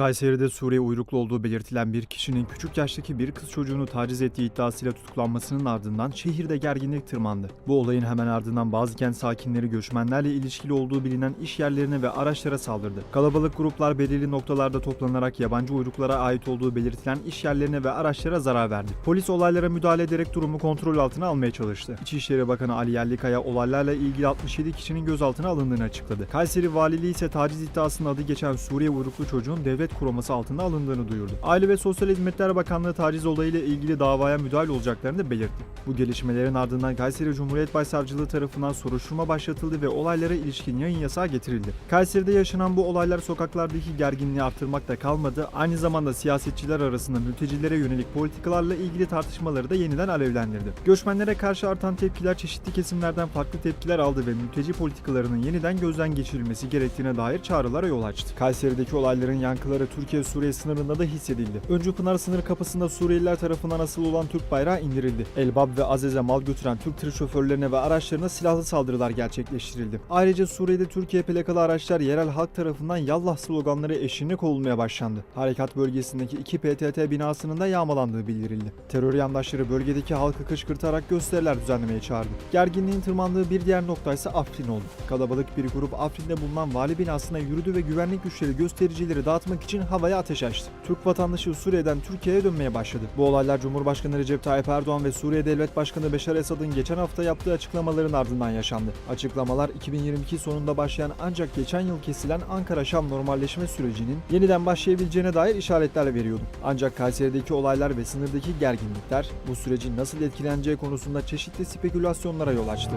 Kayseri'de Suriye uyruklu olduğu belirtilen bir kişinin küçük yaştaki bir kız çocuğunu taciz ettiği iddiasıyla tutuklanmasının ardından şehirde gerginlik tırmandı. Bu olayın hemen ardından bazı kent sakinleri göçmenlerle ilişkili olduğu bilinen iş yerlerine ve araçlara saldırdı. Kalabalık gruplar belirli noktalarda toplanarak yabancı uyruklara ait olduğu belirtilen iş yerlerine ve araçlara zarar verdi. Polis olaylara müdahale ederek durumu kontrol altına almaya çalıştı. İçişleri Bakanı Ali Yerlikaya olaylarla ilgili 67 kişinin gözaltına alındığını açıkladı. Kayseri Valiliği ise taciz iddiasının adı geçen Suriye uyruklu çocuğun devlet koruması altında alındığını duyurdu. Aile ve Sosyal Hizmetler Bakanlığı taciz olayıyla ilgili davaya müdahale olacaklarını belirtti. Bu gelişmelerin ardından Kayseri Cumhuriyet Başsavcılığı tarafından soruşturma başlatıldı ve olaylara ilişkin yayın yasağı getirildi. Kayseri'de yaşanan bu olaylar sokaklardaki gerginliği artırmakta kalmadı, aynı zamanda siyasetçiler arasında mültecilere yönelik politikalarla ilgili tartışmaları da yeniden alevlendirdi. Göçmenlere karşı artan tepkiler çeşitli kesimlerden farklı tepkiler aldı ve mülteci politikalarının yeniden gözden geçirilmesi gerektiğine dair çağrılara yol açtı. Kayseri'deki olayların yankıları Türkiye-Suriye sınırında da hissedildi. Öncü Pınar sınır kapısında Suriyeliler tarafından asılı olan Türk bayrağı indirildi. Elbap ve Azez'e mal götüren Türk tır şoförlerine ve araçlarına silahlı saldırılar gerçekleştirildi. Ayrıca Suriye'de Türkiye plakalı araçlar yerel halk tarafından yallah sloganları eşliğinde kovulmaya başlandı. Harekat bölgesindeki iki PTT binasının da yağmalandığı bildirildi. Terör yandaşları bölgedeki halkı kışkırtarak gösteriler düzenlemeye çağırdı. Gerginliğin tırmandığı bir diğer nokta ise Afrin oldu. Kalabalık bir grup Afrin'de bulunan vali binasına yürüdü ve güvenlik güçleri göstericileri dağıtmak için havaya ateş açtı. Türk vatandaşı Suriye'den Türkiye'ye dönmeye başladı. Bu olaylar Cumhurbaşkanı Recep Tayyip Erdoğan ve Suriye Devlet Başkanı Beşar Esad'ın geçen hafta yaptığı açıklamaların ardından yaşandı. Açıklamalar 2022 sonunda başlayan ancak geçen yıl kesilen Ankara-Şam normalleşme sürecinin yeniden başlayabileceğine dair işaretler veriyordu. Ancak Kayseri'deki olaylar ve sınırdaki gerginlikler bu sürecin nasıl etkileneceği konusunda çeşitli spekülasyonlara yol açtı.